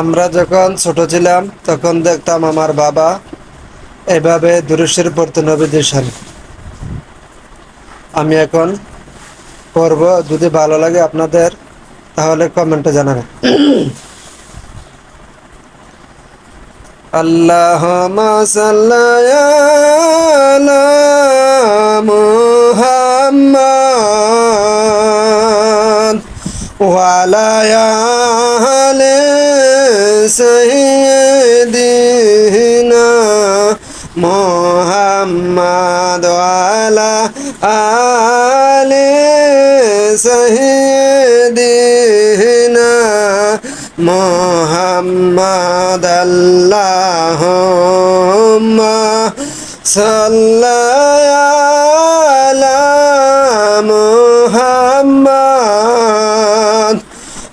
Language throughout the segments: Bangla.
আমরা যখন ছোট ছিলাম, তখন দেখতাম আমার বাবা এভাবে দুরুশের পড়তো নবীদের সামনে। আমি এখন পড়ব, যদি ভালো লাগে আপনাদের, তাহলে কমেন্টে জানাবেন। আল্লাহ মুহাম্মদ ওয়ালা আলে সাইয়্যিদিনা মুহাম্মদ ওয়ালা আলে সাইয়্যিদিনা মুহাম্মদ আল্লাহুম্মা সাল্লাল্লাহু মুহাম্মদ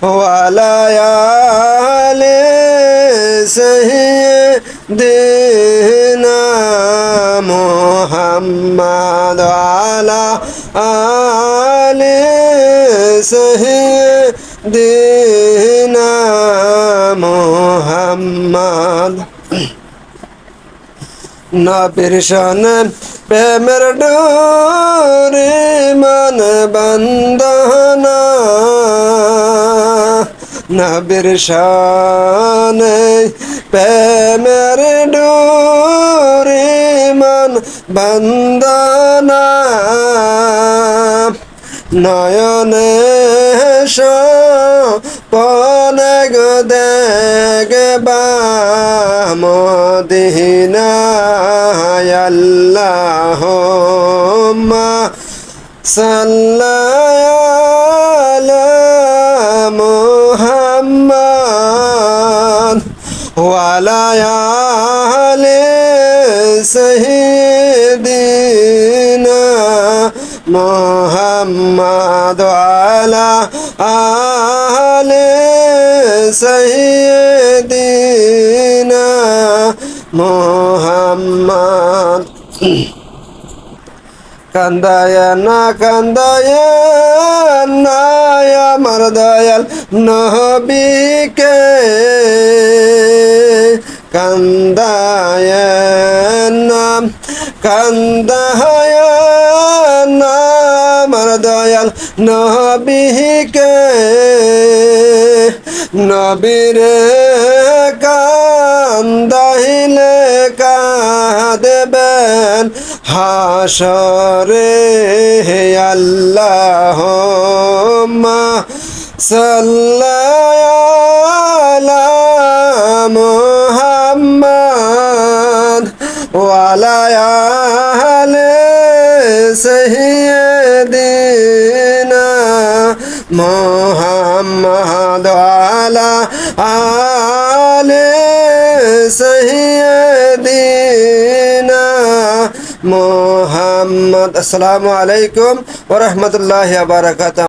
ওয়ালা সাইয়্যিদিনা মুহাম্মদ। নবীর সনে প্রেমের ডোরে মন বন্দনা। নবীর সনে প্রেমের ডোরে মন বন্দনা। নয়নে পনে গো দেখবা মদিনা আল্লাহ সাল্লাল্লাহু মুহাম্মদ ওয়ালা আলে সাইয়্যিদিনা মুহাম্মদ ওয়ালা আলে সাইয়্যিদিনা মুহাম্মদ। কান্দায় না কান্দায় না আমার দয়াল নবীকে। কান্দায় কান্দায় না আমার দয়াল নবীকে নবীরে কান্দাইলে কাঁদবেন হাসরে হে আল্লাহ সাল্লাল্লাহু মুহাম্মদ وعلى آل سيدنا محمد وعلى آل سيدنا محمد السلام عليكم ورحمة الله وبركاته